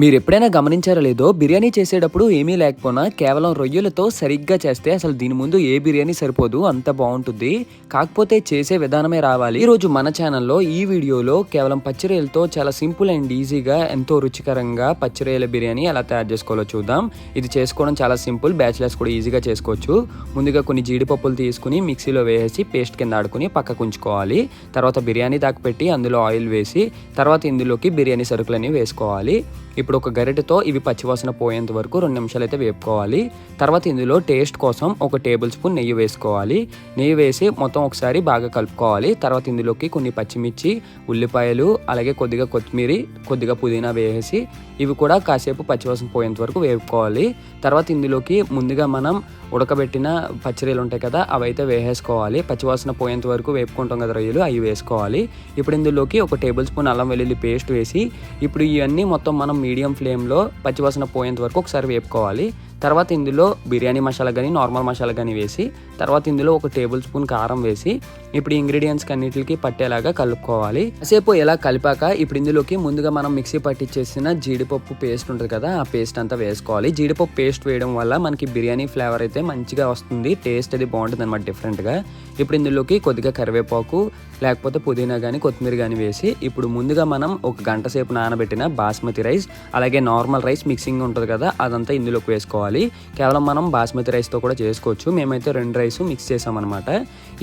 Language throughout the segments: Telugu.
మీరు ఎప్పుడైనా గమనించారో లేదో బిర్యానీ చేసేటప్పుడు ఏమీ లేకపోయినా కేవలం రొయ్యలతో సరిగ్గా చేస్తే అసలు దీని ముందు ఏ బిర్యానీ సరిపోదు అంత బాగుంటుంది. కాకపోతే చేసే విధానమే రావాలి. ఈ రోజు మన ఛానల్లో ఈ వీడియోలో కేవలం పచ్చిరొయ్యలతో చాలా సింపుల్ అండ్ ఈజీగా ఎంతో రుచికరంగా పచ్చిరొయ్యల బిర్యానీ ఎలా తయారు చేసుకోవాలో చూద్దాం. ఇది చేసుకోవడం చాలా సింపుల్ బ్యాచిలర్స్ కూడా ఈజీగా చేసుకోవచ్చు. ముందుగా కొన్ని జీడిపప్పులు తీసుకుని మిక్సీలో వేసి పేస్ట్ కింద ఆడుకుని పక్కకు ఉంచుకోవాలి. తర్వాత బిర్యానీ దాకా పెట్టి అందులో ఆయిల్ వేసి తర్వాత ఇందులోకి బిర్యానీ సరుకులని వేసుకోవాలి. ఇప్పుడు ఒక గరిటెతో ఇవి పచ్చివాసన పోయేంత వరకు రెండు నిమిషాలు అయితే వేపుకోవాలి. తర్వాత ఇందులో టేస్ట్ కోసం ఒక టేబుల్ స్పూన్ నెయ్యి వేసుకోవాలి. నెయ్యి వేసి మొత్తం ఒకసారి బాగా కలుపుకోవాలి. తర్వాత ఇందులోకి కొన్ని పచ్చిమిర్చి ఉల్లిపాయలు అలాగే కొద్దిగా కొత్తిమీర కొద్దిగా పుదీనా వేసి ఇవి కూడా కాసేపు పచ్చివాసన పోయేంత వరకు వేపుకోవాలి. తర్వాత ఇందులోకి ముందుగా మనం ఉడకబెట్టిన పచ్చిరీలు ఉంటాయి కదా అవి అయితే వేసేసుకోవాలి. పచ్చివాసన పోయేంత వరకు వేపుకుంటాం కదా రొయ్యలు అవి వేసుకోవాలి. ఇప్పుడు ఇందులోకి ఒక టేబుల్ స్పూన్ అల్లం వెల్లుల్లి పేస్ట్ వేసి ఇప్పుడు ఇవన్నీ మొత్తం మనం మీడియం ఫ్లేమ్లో పచ్చివాసన పోయేంత వరకు ఒకసారి వేపుకోవాలి. తర్వాత ఇందులో బిర్యానీ మసాలా కానీ నార్మల్ మసాలా కానీ వేసి తర్వాత ఇందులో ఒక టేబుల్ స్పూన్ కారం వేసి ఇప్పుడు ఇంగ్రీడియంట్స్ అన్నిటికి పట్టేలాగా కలుపుకోవాలి. కాసేపు ఎలా కలిపాక ఇప్పుడు ఇందులోకి ముందుగా మనం మిక్సీ పట్టించేసిన జీడిపప్పు పేస్ట్ ఉంటుంది కదా ఆ పేస్ట్ అంతా వేసుకోవాలి. జీడిపప్పు పేస్ట్ వేయడం వల్ల మనకి బిర్యానీ ఫ్లేవర్ అయితే మంచిగా వస్తుంది టేస్ట్ అది బాగుంటుంది అనమాట డిఫరెంట్గా. ఇప్పుడు ఇందులోకి కొద్దిగా కరివేపాకు లేకపోతే పుదీనా కానీ కొత్తిమీర కానీ వేసి ఇప్పుడు ముందుగా మనం ఒక గంట సేపు నానబెట్టిన బాస్మతి రైస్ అలాగే నార్మల్ రైస్ మిక్సింగ్ ఉంటుంది కదా అదంతా ఇందులోకి వేసుకోవాలి. కేవలం మనం బాస్మతి రైస్తో కూడా చేసుకోవచ్చు. మేమైతే రెండు రైస్ మిక్స్ చేసామన్నమాట.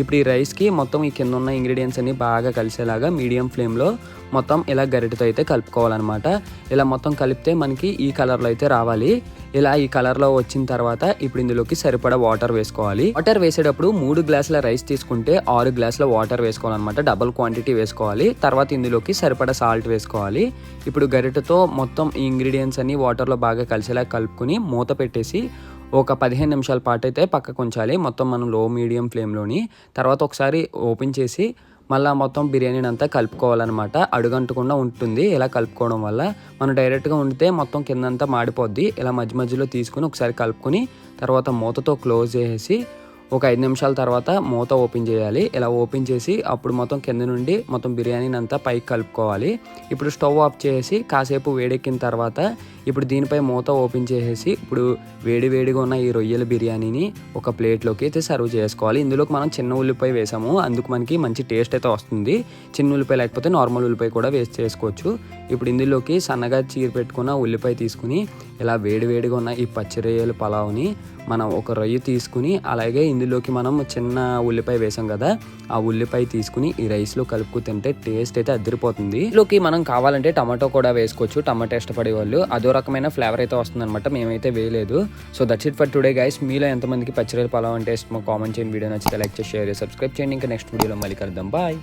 ఇప్పుడు ఈ రైస్కి మొత్తం ఈ కింద ఉన్న ఇంగ్రీడియంట్స్ అన్ని బాగా కలిసేలాగా మీడియం ఫ్లేమ్లో మొత్తం ఇలా గరిటతో అయితే కలుపుకోవాలన్నమాట. ఇలా మొత్తం కలిపితే మనకి ఈ కలర్లో అయితే రావాలి. ఇలా ఈ కలర్లో వచ్చిన తర్వాత ఇప్పుడు ఇందులోకి సరిపడా వాటర్ వేసుకోవాలి. వాటర్ వేసేటప్పుడు మూడు గ్లాసుల రైస్ తీసుకుంటే ఆరు గ్లాసుల వాటర్ వేసుకోవాలన్నమాట. డబుల్ క్వాంటిటీ వేసుకోవాలి. తర్వాత ఇందులోకి సరిపడా సాల్ట్ వేసుకోవాలి. ఇప్పుడు గరిటతో మొత్తం ఈ ఇంగ్రీడియంట్స్ అన్ని వాటర్లో బాగా కలిసేలా కలుపుకుని మూత పెట్టేసి ఒక పదిహేను నిమిషాల పాటు అయితే పక్కకు ఉంచాలి. మొత్తం మనం లో మీడియం ఫ్లేమ్లోని తర్వాత ఒకసారి ఓపెన్ చేసి మళ్ళీ మొత్తం బిర్యానీని అంతా కలుపుకోవాలన్నమాట. అడుగంటకుండా ఉంటుంది. ఇలా కలుపుకోవడం వల్ల మనం డైరెక్ట్గా ఉండితే మొత్తం కిందంతా మాడిపోద్ది. ఇలా మధ్య మధ్యలో తీసుకుని ఒకసారి కలుపుకొని తర్వాత మూతతో క్లోజ్ చేసి ఒక ఐదు నిమిషాల తర్వాత మూత ఓపెన్ చేయాలి. ఇలా ఓపెన్ చేసి అప్పుడు మొత్తం కింద నుండి మొత్తం బిర్యానీని అంతా పైకి కలుపుకోవాలి. ఇప్పుడు స్టవ్ ఆఫ్ చేసి కాసేపు వేడెక్కిన తర్వాత ఇప్పుడు దీనిపై మూత ఓపెన్ చేసేసి ఇప్పుడు వేడి వేడిగా ఉన్న ఈ రొయ్యల బిర్యానీని ఒక ప్లేట్లోకి అయితే సర్వ్ చేసుకోవాలి. ఇందులోకి మనం చిన్న ఉల్లిపాయ వేసాము. అందుకు మనకి మంచి టేస్ట్ అయితే వస్తుంది. చిన్న ఉల్లిపాయ లేకపోతే నార్మల్ ఉల్లిపాయ కూడా వేస్ట్ చేసుకోవచ్చు. ఇప్పుడు ఇందులోకి సన్నగా చీర పెట్టుకున్న ఉల్లిపాయ తీసుకుని ఇలా వేడి వేడిగా ఉన్న ఈ పచ్చి రొయ్యల పలావ్ని మనం ఒక రొయ్య తీసుకుని అలాగే ఇందులోకి మనం చిన్న ఉల్లిపాయ వేసాం కదా ఆ ఉల్లిపాయ తీసుకుని ఈ రైస్లో కలుపుకు తింటే టేస్ట్ అయితే అదిరిపోతుంది. ఇందులోకి మనం కావాలంటే టమాటో కూడా వేసుకోవచ్చు. టమాటో ఇష్టపడే వాళ్ళు అదో రకమైన ఫ్లేవర్ అయితే వస్తుంది అనమాట మేమైతే వేయలేదు. So that's it for today guys మీలో ఎంతమందికి పచ్చిరొయ్యల పలావ్ అంటే ఇష్టమో కామెంట్ చేయండి. వీడియో నచ్చితే లైక్ చేసి షేర్ చేసి సబ్స్క్రైబ్ చేయండి. ఇంకా నెక్స్ట్ వీడియోలో మళ్ళీ కలుద్దాం. బాయ్